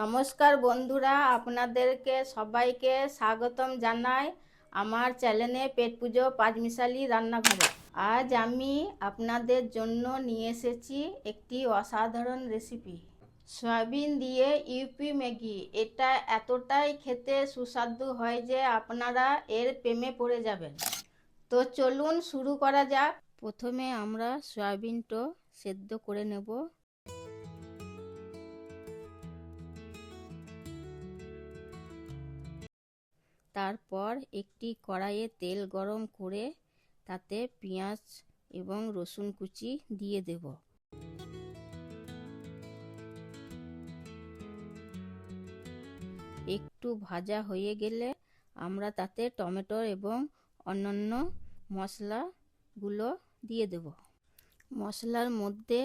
নমস্কার বন্ধুরা, আপনাদেরকে সবাইকে স্বাগতম জানাই আমার চ্যানেলে পেট পুজো পাঁচমিশালি রান্নাঘরে। আজ আমি আপনাদের জন্য নিয়ে এসেছি একটি অসাধারণ রেসিপি সয়াবিন দিয়ে ইউপি ম্যাগি এটা এতটাই খেতে সুস্বাদু হয় যে আপনারা এর প্রেমে পড়ে যাবেন। তো চলুন শুরু করা যাক। প্রথমে আমরা সয়াবিনটা সেদ্ধ করে নেব। তারপর একটি কড়াইয়ে তেল গরম করে তাতে পেঁয়াজ এবং রসুন কুচি দিয়ে দেব। একটু ভাজা হয়ে গেলে আমরা তাতে টমেটো এবং অন্যান্য মশলাগুলো দিয়ে দেব। মশলার মধ্যে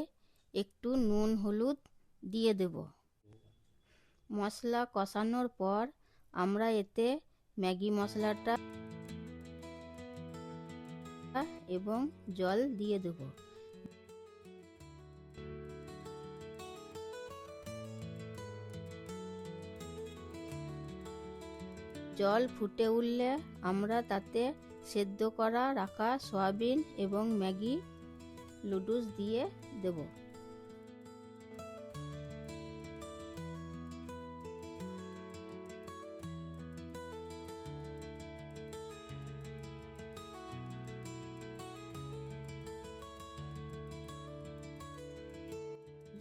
একটু নুন, হলুদ দিয়ে দেব। মশলা কষানোর পর আমরা এতে ম্যাগি মশলাটা এবং জল দিয়ে দেব। জল ফুটে উঠলে আমরা তাতে সেদ্ধ করা রাখা সয়াবিন এবং ম্যাগি লুডুস দিয়ে দেব।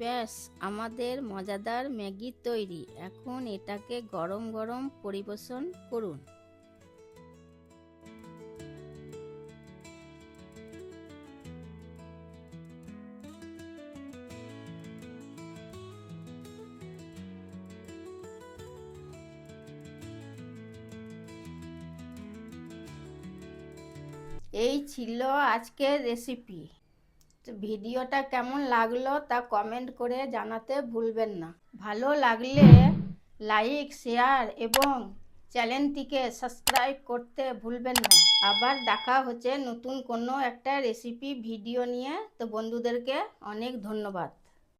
ব্যাস, আমাদের মজাদার ম্যাগি তৈরি। এখন এটাকে গরম গরম পরিবেশন করুন। এই ছিল আজকের রেসিপি ভিডিওটা কেমন লাগল তা কমেন্ট করে জানাতে ভুলবেন না। ভালো লাগলে লাইক শেয়ার এবং চ্যানেলটিকে সাবস্ক্রাইব করতে ভুলবেন না। আবার দেখা হচ্ছে নতুন কোনো একটা রেসিপি ভিডিও নিয়ে। তো বন্ধুদেরকে অনেক ধন্যবাদ।